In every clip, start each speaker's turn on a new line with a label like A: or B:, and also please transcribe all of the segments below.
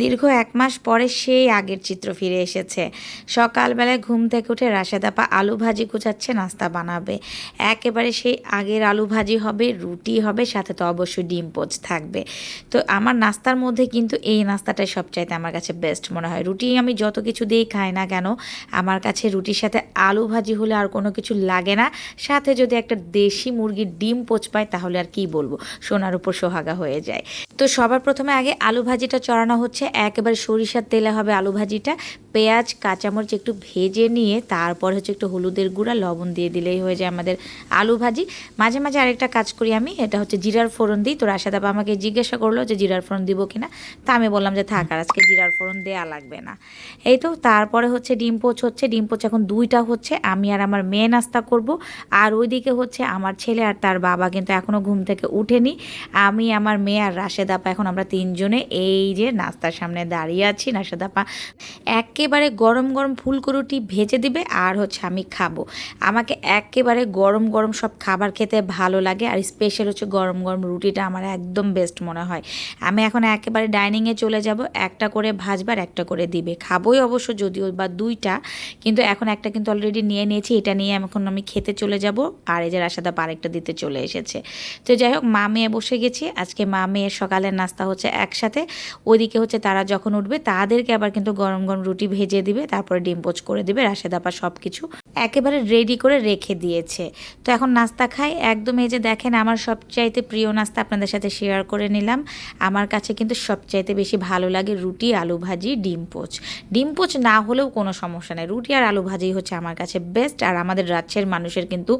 A: দীর্ঘ এক মাস পরে সেই আগের চিত্র ফিরে এসেছে। সকালবেলায় ঘুম থেকে উঠে রাশেদাপা আলু ভাজি কুচাচ্ছে নাস্তা বানাবে। একেবারে সেই আগের আলু ভাজি হবে, রুটি হবে, সাথে তো অবশ্যই ডিম পোচ থাকবে। তো আমার নাস্তার মধ্যে কিন্তু এই নাস্তাটাই সবচাইতে আমার কাছে বেস্ট মনে হয়। রুটি আমি যত কিছু দিয়েই খাই না কেন, আমার কাছে রুটির সাথে আলু ভাজি হলে আর কোনো কিছু লাগে না। সাথে যদি একটা দেশি মুরগির ডিম পোচ পায় তাহলে আর কি বলব? সোনার উপর সোহাগা হয়ে যায়। তো সবার প্রথমে আগে আলু ভাজিটা চড়ানো হচ্ছে। একেবারে সরিষার তেলে হবে আলু ভাজিটা, পেঁয়াজ, কাঁচামরিচ একটু ভেজে নিয়ে তারপর হচ্ছে একটু হলুদের গুঁড়া, লবণ দিয়ে দিলেই হয়ে যায় আমাদের আলু ভাজি। মাঝে মাঝে আরেকটা কাজ করি আমি, এটা হচ্ছে জিরার ফোড়ন দিই। তো রাশাদাবা আমাকে জিজ্ঞাসা করল যে জিরার ফোড়ন দিব কিনা, তা আমি বললাম যে থাক আর আজকে জিরার ফোড়ন দেওয়া লাগবে না। এই তো তারপরে হচ্ছে ডিম পোচ হচ্ছে, ডিম পোচ এখন দুইটা হচ্ছে, আমি আর আমার মেয়ে নাস্তা করব। আর ওইদিকে হচ্ছে আমার ছেলে আর তার বাবা কিন্তু এখনও ঘুম থেকে উঠেনি। আমি, আমার মেয়ে আর রাশেদাপা এখন আমরা তিনজনে এই যে নাস্তার সামনে দাঁড়িয়ে আছি রাশেদাপা একেবারে গরম গরম ফুলকরুটি ভেজে দিবে আর হচ্ছে আমি খাব। আমাকে একেবারে গরম গরম সব খাবার খেতে ভালো লাগে আর স্পেশাল হচ্ছে গরম গরম রুটিটা আমার একদম বেস্ট মনে হয়। আমি এখন একেবারে ডাইনিংয়ে চলে যাব, একটা করে ভাজবার একটা করে দিবে। খাবোই অবশ্য যদিও বা দুইটা, কিন্তু এখন একটা কিন্তু অলরেডি নিয়ে নিয়েছি, এটা নিয়ে এখন আমি খেতে চলে যাব আর এই যে রাশাদা আরেকটা দিতে চলে এসেছে। তো যাই হোক, মা মেয়ে বসে গেছি, আজকে মা মেয়ের সকালের নাস্তা হচ্ছে একসাথে, ওইদিকে হচ্ছে তারা যখন উঠবে, তাদেরকে আবার কিন্তু গরম গরম রুটি ভেজে দিবে, তারপরে ডিম পোচ করে দিবে রাশেদাপা সব কিছু একেবারে রেডি করে রেখে দিয়েছে। তো এখন নাস্তা খাই। একদম এই যে দেখেন, আমার সবচাইতে প্রিয় নাস্তা আপনাদের সাথে শেয়ার করে নিলাম। আমার কাছে কিন্তু সবচাইতে বেশি ভালো লাগে রুটি, আলু ভাজি, ডিম পোচ। ডিম পোচ না হলেও কোনো সমস্যা নেই। রুটি আর আলু ভাজি হচ্ছে আমার কাছে বেস্ট আর আমাদের রাজ্যের মানুষের কিন্তু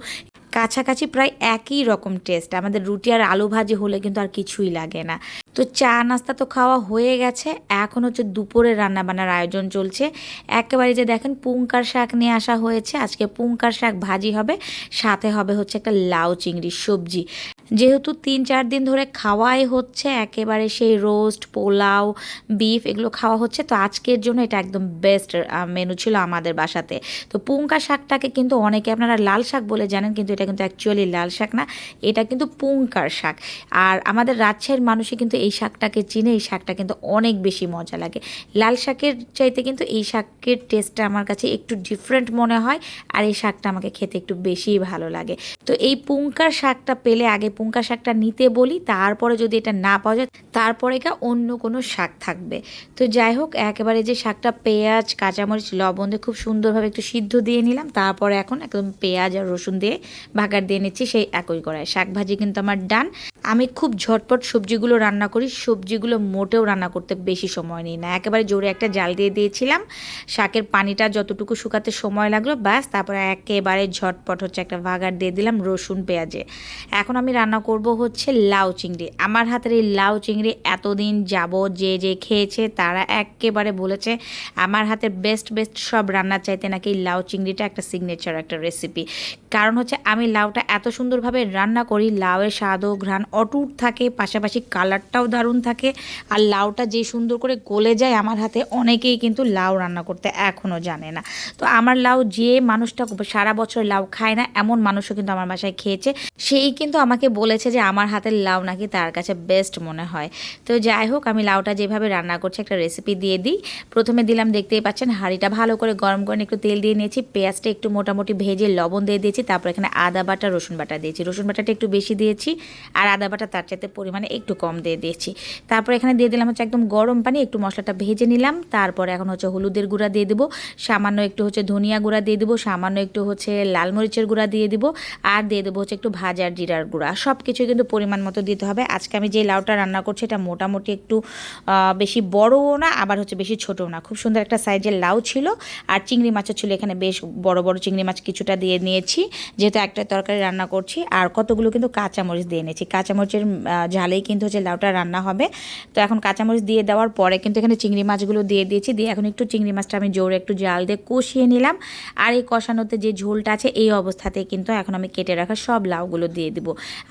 A: কাছাকাছি প্রায় একই রকম টেস্ট। আমাদের রুটি আর আলু ভাজি হলে কিন্তু আর কিছুই লাগে না। তো চা নাস্তা তো খাওয়া হয়ে গেছে। এখন হচ্ছে দুপুরে রান্নাবান্নার আয়োজন চলছে। একেবারে যে দেখেন পুঙ্কার শাক নিয়ে আসা হয়েছে। আজকে পুঙ্কার শাক ভাজি হবে। সাথে হবে হচ্ছে একটা লাউ চিংড়ি সবজি। যেহেতু তিন, চার দিন ধরে খাওয়াই হচ্ছে, একেবারে সেই রোস্ট, পোলাও, বিফ এগুলো খাওয়া হচ্ছে, তো আজকের জন্য এটা একদম বেস্ট মেনু ছিল আমাদের বাসাতে। তো পুঙ্কা শাকটাকে কিন্তু অনেকে আপনারা লাল শাক বলে জানেন, কিন্তু এটা কিন্তু অ্যাকচুয়ালি লাল শাক না, এটা কিন্তু পুঙ্কার শাক। আর আমাদের রাজশাহীর মানুষই কিন্তু এই শাকটাকে চিনে, এই শাকটা কিন্তু অনেক বেশি মজা লাগে। লাল শাকের চাইতে কিন্তু এই শাকের টেস্টটা আমার কাছে একটু ডিফারেন্ট মনে হয়, আর এই শাকটা আমাকে খেতে একটু বেশিই ভালো লাগে। তো এই পুঙ্কার শাকটা পেলে আগে পুঙ্কা শাকটা নিতে বলি, তারপরে যদি এটা না পাওয়া যায়, তারপরে কা অন্য কোনো শাক থাকবে। তো যাই হোক, একেবারে যে শাকটা পেঁয়াজ, কাঁচামরিচ, লবণ দিয়ে খুব সুন্দরভাবে একটু সিদ্ধ দিয়ে নিলাম, তারপরে এখন একদম পেঁয়াজ আর রসুন দিয়ে ভাগার দিয়ে নিচ্ছি সেই একই কড়াই শাক ভাজি কিন্তু আমার ডান। আমি খুব ঝটপট সবজিগুলো রান্না করি, সবজিগুলো মোটেও রান্না করতে বেশি সময় নিই না। একেবারে জোরে একটা জাল দিয়ে দিয়েছিলাম। শাকের পানিটা যতটুকু শুকাতে সময় লাগল, ব্যাস, তারপরে একেবারে ঝটপট হচ্ছে একটা ভাগার দিয়ে দিলাম রসুন পেঁয়াজে। এখন আমি রান্না করব হচ্ছে লাউ চিংড়ি। আমার হাতের এই লাউ চিংড়ি এতদিন যাব যে যে খেয়েছে তারা একেবারে বলেছে আমার হাতের বেস্ট বেস্ট সব রান্নার চাইতে নাকি লাউ চিংড়িটা একটা সিগনেচার একটা রেসিপি কারণ হচ্ছে আমি লাউটা এত সুন্দরভাবে রান্না করি, লাউয়ের স্বাদ ও ঘ্রাণ অটুট থাকে, পাশাপাশি কালারটাও দারুণ থাকে আর লাউটা যে সুন্দর করে গলে যায় আমার হাতে অনেকেই কিন্তু লাউ রান্না করতে এখনও জানে না। তো আমার লাউ যে মানুষটা সারা বছর লাউ খায় না, এমন মানুষও কিন্তু আমার বাসায় খেয়েছে। সেই কিন্তু আমাকে বলেছে যে আমার হাতের লাউ নাকি তার কাছে বেস্ট মনে হয়। তো যাই হোক, আমি লাউটা যেভাবে রান্না করছি একটা রেসিপি দিয়ে দিই। প্রথমে দিলাম, দেখতেই পাচ্ছেন, হাঁড়িটা ভালো করে গরম করে একটু তেল দিয়ে নিয়েছি। পেঁয়াজটা একটু মোটামুটি ভেজে লবণ দিয়ে দিয়েছি, তারপর এখানে আদা বাটা, রসুন বাটা দিয়েছি। রসুন বাটাটা একটু বেশি দিয়েছি আর আদা বাটা তার চাইতে পরিমাণে একটু কম দিয়ে দিয়েছি। তারপর এখানে দিয়ে দিলাম হচ্ছে একদম গরম পানি, একটু মশলাটা ভেজে নিলাম। তারপরে এখন হচ্ছে হলুদের গুঁড়া দিয়ে দেবো, সামান্য একটু হচ্ছে ধনিয়া গুঁড়া দিয়ে দেবো, সামান্য একটু হচ্ছে লাল মরিচের গুঁড়া দিয়ে দেবো, আর দিয়ে দেবো হচ্ছে একটু ভাজার জিরার গুঁড়া। সব কিছু কিন্তু পরিমাণ মতো দিতে হবে। আজকে আমি যে লাউটা রান্না করছি, এটা মোটামুটি একটু বেশি বড়ও না, আবার হচ্ছে বেশি ছোটও না। খুব সুন্দর একটা সাইজের লাউ ছিল, আর চিংড়ি মাছও ছিল এখানে। বেশ বড় বড় চিংড়ি মাছ কিছুটা দিয়ে নিয়েছি, যেহেতু একটা তরকারি রান্না করছি, আর কতগুলো কিন্তু কাঁচামরিচ দিয়ে নিয়েছি কাঁচামরিচের ঝালেই কিন্তু হচ্ছে লাউটা রান্না হবে। তো এখন কাঁচামরিচ দিয়ে দেওয়ার পরে কিন্তু এখানে চিংড়ি মাছগুলো দিয়ে দিয়েছি। দিয়ে এখন একটু চিংড়ি মাছটা আমি জোরে একটু জাল দিয়ে কষিয়ে নিলাম। আর এই কষানোতে যে ঝোলটা আছে, এই অবস্থাতে কিন্তু এখন আমি কেটে রাখা সব লাউগুলো দিয়ে দিব।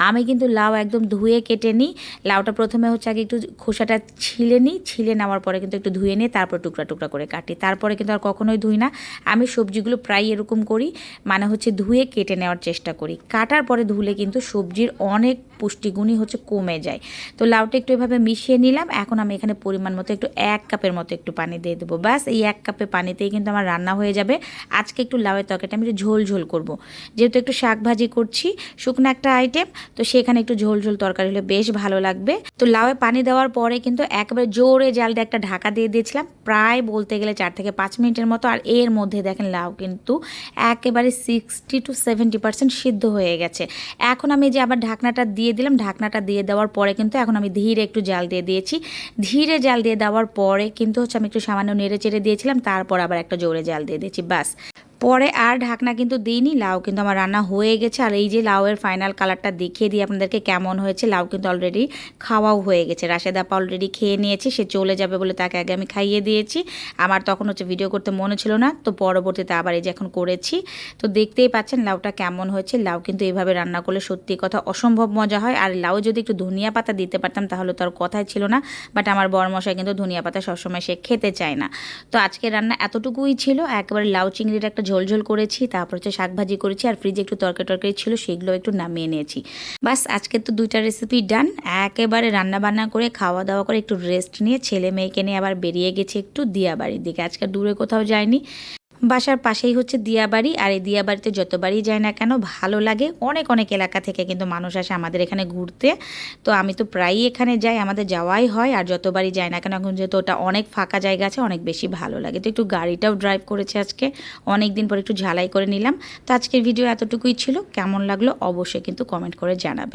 A: আমি কিন্তু লাউ একদম ধুয়ে কেটে নিই। লাউটা প্রথমে হচ্ছে আগে একটু খোসাটা ছিলে নিই, ছিলে নেওয়ার পরে কিন্তু একটু ধুয়ে নিই তারপর টুকরা টুকরা করে কাটি। তারপরে কিন্তু আর কখনোই ধুই না। আমি সবজিগুলো প্রায় এরকম করি মানে হচ্ছে ধুয়ে কেটে নেওয়ার চেষ্টা করি। কাটার পরে ধুলে কিন্তু সবজির অনেক পুষ্টিগুণই হচ্ছে কমে যায়। তো লাউটা একটু এভাবে মিশিয়ে নিলাম। এখন আমি এখানে পরিমাণ মতো একটু এক কাপের মতো একটু পানি দিয়ে দেবো। ব্যাস, এই এক কাপে পানিতেই কিন্তু আমার রান্না হয়ে যাবে। আজকে একটু লাউয়ের তরকারিটা আমি একটু ঝোল ঝোল করব। যেহেতু একটু শাক ভাজি করছি, শুকনো একটা আইটেম তো সেখানে একটু ঝোল ঝোল তরকারি হলে বেশ ভালো লাগবে। তো লাউয়ে পানি দেওয়ার পরে কিন্তু একেবারে জোরে জাল দিয়ে একটা ঢাকা দিয়ে দিয়েছিলাম। প্রায় বলতে গেলে চার থেকে পাঁচ মিনিটের মতো। আর এর মধ্যে দেখেন লাউ কিন্তু একেবারে সিক্সটি টু সেভেন্টি পার্সেন্ট সিদ্ধ হয়ে গেছে। এখন আমি যে আবার ঢাকনাটা দিয়ে দিলাম, ঢাকনাটা দিয়ে দেওয়ার পরে কিন্তু এখন আমি ধীরে একটু জাল দিয়ে দিয়েছি। ধীরে জাল দিয়ে দেওয়ার পরে কিন্তু হচ্ছে আমি একটু সামান্য নেড়ে চেড়ে দিয়েছিলাম, তারপর আবার একটা জোরে জাল দিয়ে দিয়েছি, বাস। পরে আর ঢাকনা কিন্তু দিইনি, লাউ কিন্তু আমার রান্না হয়ে গেছে। আর এই যে লাউয়ের ফাইনাল কালারটা দেখিয়ে দিই আপনাদেরকে কেমন হয়েছে, লাউ কিন্তু অলরেডি খাওয়াও হয়ে গেছে। রাশেদাপা অলরেডি খেয়ে নিয়েছে, সে চলে যাবে বলে তাকে আগে আমি খাইয়ে দিয়েছি। আমার তখন হচ্ছে ভিডিও করতে মনে ছিল না, তো পরবর্তীতে আবার এই যে এখন করেছি। তো দেখতেই পাচ্ছেন লাউটা কেমন হয়েছে, লাউ কিন্তু এইভাবে রান্না করলে সত্যি কথা অসম্ভব মজা হয়। আর লাউ যদি একটু ধনিয়া পাতা দিতে পারতাম তাহলে তো আর কথাই ছিল না বাট আমার বরমশাই কিন্তু ধনিয়া পাতা সবসময় সে খেতে চায় না। তো আজকে রান্না এতটুকুই ছিল, একেবারে লাউ চিংড়ির একটা ঝোল ঝোল করেছি, তারপর হচ্ছে শাক ভাজি করেছি, আর ফ্রিজে একটু তরকারি তরকারি ছিল, সেগুলো একটু নামিয়ে নিয়েছি। বাস, আজকে তো দুইটা রেসিপি ডান একেবারে রান্না বান্না করে খাওয়া দাওয়া করে একটু রেস্ট নিয়ে ছেলে মেয়েকে নিয়ে আবার বেরিয়ে গেছি একটু দিয়াবাড়ির দিকে। আজকে দূরে কোথাও যায়নি বাসার পাশেই হচ্ছে দিয়াবাড়ি, আর এই দিয়াবাড়িতে যতবারই যায় না কেন ভালো লাগে। অনেক অনেক এলাকা থেকে কিন্তু মানুষ আসে আমাদের এখানে ঘুরতে। তো আমি তো প্রায়ই এখানে যাই, আমাদের যাওয়াই হয়, আর যতবারই যাই না কেন এখন যেহেতু ওটা অনেক ফাঁকা জায়গা আছে, অনেক বেশি ভালো লাগে। তো একটু গাড়িটাও ড্রাইভ করেছে আজকে, অনেক দিন পর একটু ঝালাই করে নিলাম। তো আজকের ভিডিও এতটুকুই ছিল, কেমন লাগল অবশ্যই কিন্তু কমেন্ট করে জানাবে।